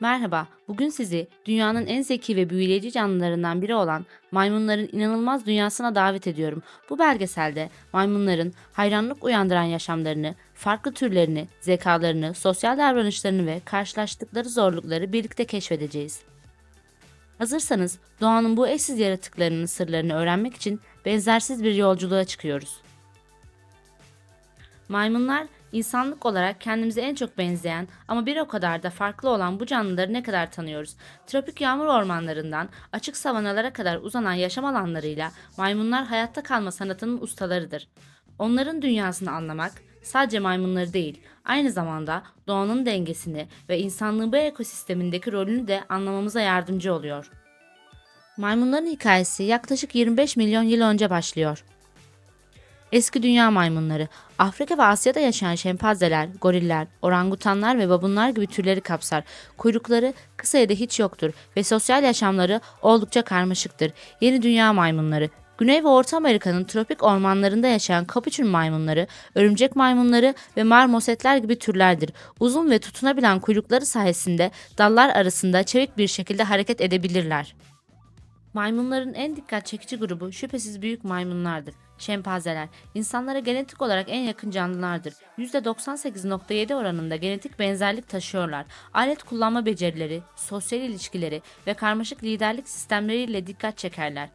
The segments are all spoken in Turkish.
Merhaba, bugün sizi dünyanın en zeki ve büyüleyici canlılarından biri olan maymunların inanılmaz dünyasına davet ediyorum. Bu belgeselde maymunların hayranlık uyandıran yaşamlarını, farklı türlerini, zekalarını, sosyal davranışlarını ve karşılaştıkları zorlukları birlikte keşfedeceğiz. Hazırsanız doğanın bu eşsiz yaratıklarının sırlarını öğrenmek için benzersiz bir yolculuğa çıkıyoruz. Maymunlar insanlık olarak kendimize en çok benzeyen ama bir o kadar da farklı olan bu canlıları ne kadar tanıyoruz? Tropik yağmur ormanlarından açık savanalara kadar uzanan yaşam alanlarıyla maymunlar hayatta kalma sanatının ustalarıdır. Onların dünyasını anlamak sadece maymunları değil, aynı zamanda doğanın dengesini ve insanlığın bu ekosistemindeki rolünü de anlamamıza yardımcı oluyor. Maymunların hikayesi yaklaşık 25 milyon yıl önce başlıyor. Eski dünya maymunları, Afrika ve Asya'da yaşayan şempanzeler, goriller, orangutanlar ve babunlar gibi türleri kapsar. Kuyrukları kısa ya da hiç yoktur ve sosyal yaşamları oldukça karmaşıktır. Yeni dünya maymunları, Güney ve Orta Amerika'nın tropik ormanlarında yaşayan kapuçin maymunları, örümcek maymunları ve marmosetler gibi türlerdir. Uzun ve tutunabilen kuyrukları sayesinde dallar arasında çevik bir şekilde hareket edebilirler. Maymunların en dikkat çekici grubu şüphesiz büyük maymunlardır. Şempanzeler, insanlara genetik olarak en yakın canlılardır. %98.7 oranında genetik benzerlik taşıyorlar. Alet kullanma becerileri, sosyal ilişkileri ve karmaşık liderlik sistemleriyle dikkat çekerler.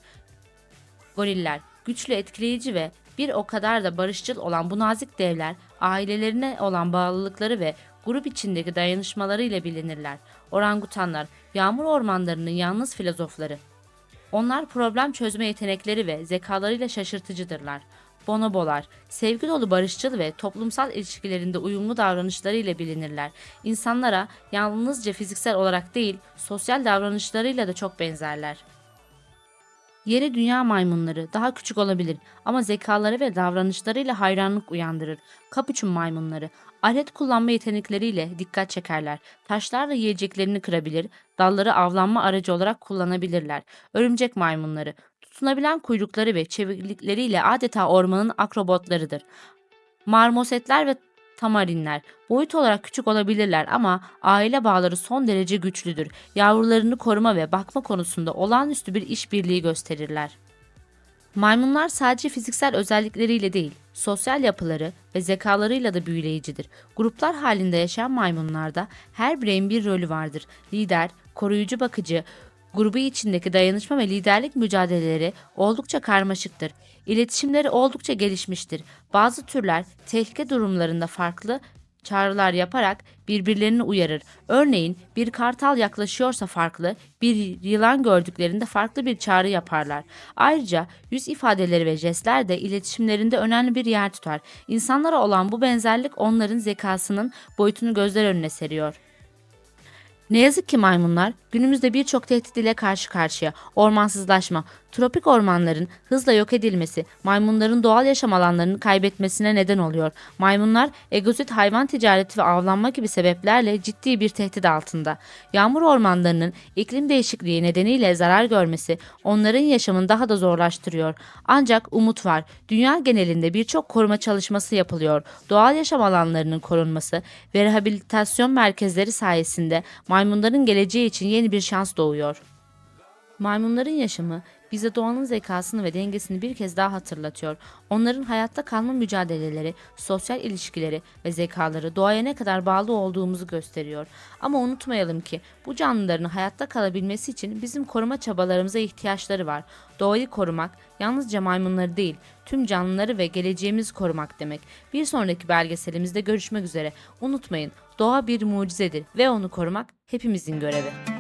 Goriller, güçlü, etkileyici ve bir o kadar da barışçıl olan bu nazik devler, ailelerine olan bağlılıkları ve grup içindeki dayanışmalarıyla bilinirler. Orangutanlar, yağmur ormanlarının yalnız filozofları. Onlar problem çözme yetenekleri ve zekalarıyla şaşırtıcıdırlar. Bonobolar, sevgi dolu barışçıl ve toplumsal ilişkilerinde uyumlu davranışlarıyla bilinirler. İnsanlara yalnızca fiziksel olarak değil, sosyal davranışlarıyla da çok benzerler. Yeni dünya maymunları daha küçük olabilir ama zekaları ve davranışlarıyla hayranlık uyandırır. Kapuçun maymunları alet kullanma yetenekleriyle dikkat çekerler. Taşlarla yiyeceklerini kırabilir, dalları avlanma aracı olarak kullanabilirler. Örümcek maymunları tutunabilen kuyrukları ve çeviklikleriyle adeta ormanın akrobotlarıdır. Marmosetler ve tamarinler boyut olarak küçük olabilirler ama aile bağları son derece güçlüdür. Yavrularını koruma ve bakma konusunda olağanüstü bir işbirliği gösterirler. Maymunlar sadece fiziksel özellikleriyle değil, sosyal yapıları ve zekalarıyla da büyüleyicidir. Gruplar halinde yaşayan maymunlarda her bireyin bir rolü vardır. Lider, koruyucu bakıcı, grubu içindeki dayanışma ve liderlik mücadeleleri oldukça karmaşıktır. İletişimleri oldukça gelişmiştir. Bazı türler tehlike durumlarında farklı çağrılar yaparak birbirlerini uyarır. Örneğin bir kartal yaklaşıyorsa farklı, bir yılan gördüklerinde farklı bir çağrı yaparlar. Ayrıca yüz ifadeleri ve jestler de iletişimlerinde önemli bir yer tutar. İnsanlara olan bu benzerlik onların zekasının boyutunu gözler önüne seriyor. Ne yazık ki maymunlar günümüzde birçok tehdit ile karşı karşıya. Ormansızlaşma, tropik ormanların hızla yok edilmesi, maymunların doğal yaşam alanlarını kaybetmesine neden oluyor. Maymunlar egozit hayvan ticareti ve avlanma gibi sebeplerle ciddi bir tehdit altında. Yağmur ormanlarının iklim değişikliği nedeniyle zarar görmesi onların yaşamını daha da zorlaştırıyor. Ancak umut var. Dünya genelinde birçok koruma çalışması yapılıyor. Doğal yaşam alanlarının korunması ve rehabilitasyon merkezleri sayesinde maymunların geleceği için yeni bir şans doğuyor. Maymunların yaşamı bize doğanın zekasını ve dengesini bir kez daha hatırlatıyor. Onların hayatta kalma mücadeleleri, sosyal ilişkileri ve zekaları doğaya ne kadar bağlı olduğumuzu gösteriyor. Ama unutmayalım ki bu canlıların hayatta kalabilmesi için bizim koruma çabalarımıza ihtiyaçları var. Doğayı korumak yalnızca maymunları değil, tüm canlıları ve geleceğimizi korumak demek. Bir sonraki belgeselimizde görüşmek üzere. Unutmayın, doğa bir mucizedir ve onu korumak hepimizin görevi.